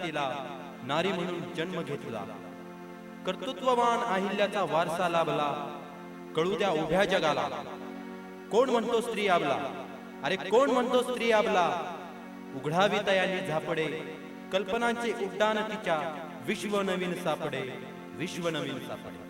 जातीला नारी म्हणून जन्म घेतला. कर्तृत्ववान अहिल्याचा वारसा लाभला. कळू द्या उभ्या जगाला. कोण म्हणतो स्त्री आबला? अरे कोण म्हणतो स्त्री आबला? उघडावी तयानी झापडे. कल्पनांचे उड्डाण तिच्या. विश्व नवीन सापडे. विश्व नवीन सापडे.